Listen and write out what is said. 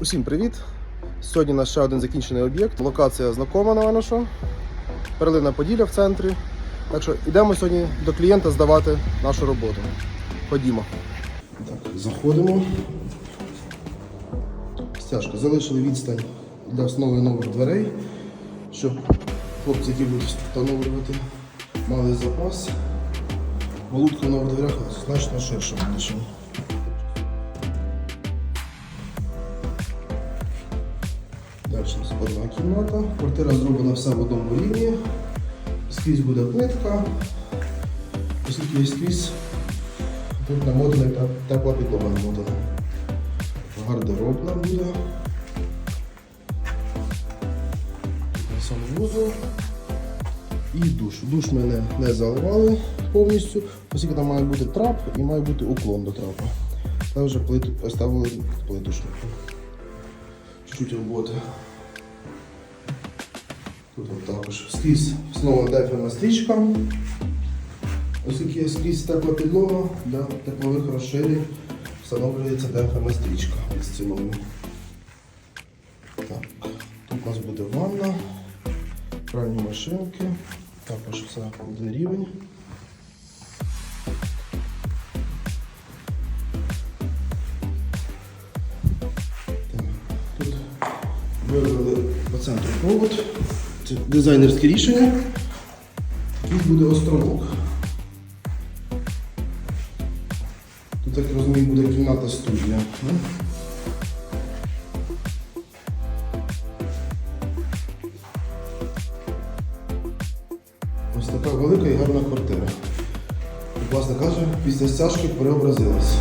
Усім привіт! Сьогодні у нас ще один закінчений об'єкт. Локація знакома, напевно, що. Перлина Поділля в центрі. Так що йдемо сьогодні до клієнта здавати нашу роботу. Ходімо. Так, заходимо. Стяжка. Залишили відстань для встановлення нових дверей, щоб хлопці, які будуть встановлювати, мали запас. Волудка в нових дверях значно ширша Далі одна кімната. Квартира зроблена вся в одному рівні. Скрізь буде плитка. Оскільки є скрізь, тут намотана та тепла підлога намотана. Гардеробна буде. Санвузол. І душ. Душ ми не, заливали повністю, оскільки там має бути трап і має бути уклон до трапа. Та вже плиту поставили плиточку. Чуть-чуть роботи. Тут також скрізь знову деферна стрічка. Оскільки скрізь тепла підлога, для теплових розширень встановлюється деферна стрічка під стіною. Так, тут у нас буде ванна, пральні машинки, також все один рівень. По центру провод. Це дизайнерське рішення. Тут буде островок. Тут, так розумію, буде кімната студія. Ось така велика і гарна квартира. Власне каже, після стяжки переобразилась.